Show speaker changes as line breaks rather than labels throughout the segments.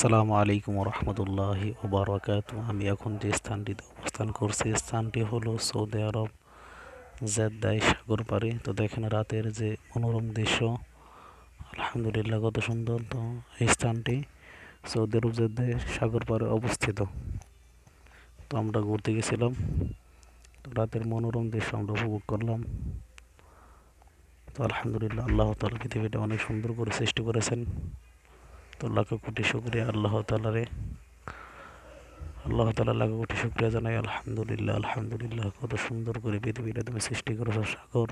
আসসালামু আলাইকুম রহমতুল্লাহি ওবরাকাত আমি এখন যে স্থানটিতে অবস্থান করছি স্থানটি হলো সৌদি আরব জেদ্দায় সাগর পাড়ে। তো দেখেন রাতের যে মনোরম দৃশ্য, আলহামদুলিল্লাহ কত সুন্দর। তো এই স্থানটি সৌদি আরব জেদ্দায় সাগর পাড়ে অবস্থিত। তো আমরা ঘুরতে গেছিলাম। তো রাতের মনোরম দৃশ্য আমরা উপভোগ করলাম। তো আলহামদুলিল্লাহ আল্লাহ তালা পৃথিবীটা অনেক সুন্দর করে সৃষ্টি করেছেন। তো লাখো কোটি শুক্রিয়া আল্লাহ তালারে আল্লাহ তালা লাখো কোটি শুক্রিয়া জানাই, আলহামদুলিল্লাহ আলহামদুলিল্লাহ, কত সুন্দর করে পৃথিবীটা তুমি সৃষ্টি করেছ সাগর,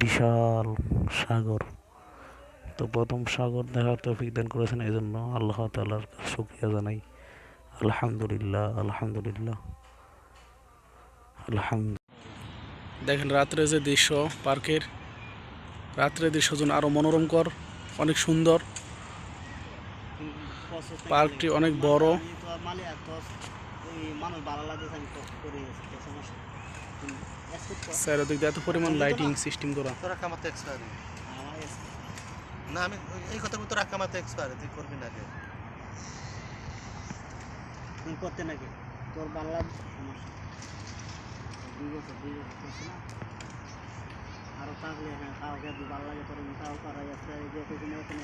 বিশাল সাগর। তো প্রথম সাগর দেখার তৌফিক দান করেছেন এই জন্য আল্লাহ তালার শুক্রিয়া জানাই। আলহামদুলিল্লাহ আলহামদুলিল্লাহ আলহামদুলিল্লাহ। দেখেন রাত্রে যে দৃশ্য পার্কের, রাত্রে দৃশ্য যেন আরও মনোরমকর, অনেক সুন্দর। পার্কটি অনেক বড়।
escort
দিয়ে এত পরিমাণ লাইটিং সিস্টেম করা।
না আমি এই কথা বলি তোরা কামাতে এক্সপায়ার তুই করবি না আগে।
তুই করতে নাকি? তোর ভালো সমস্যা। দুই বছর দুই বছর করছি না? আরও থাকলে হ্যাঁ কাউকে যদি ভালো লাগে তোর তাও করা যাচ্ছে এই যে ওখানে ওখানে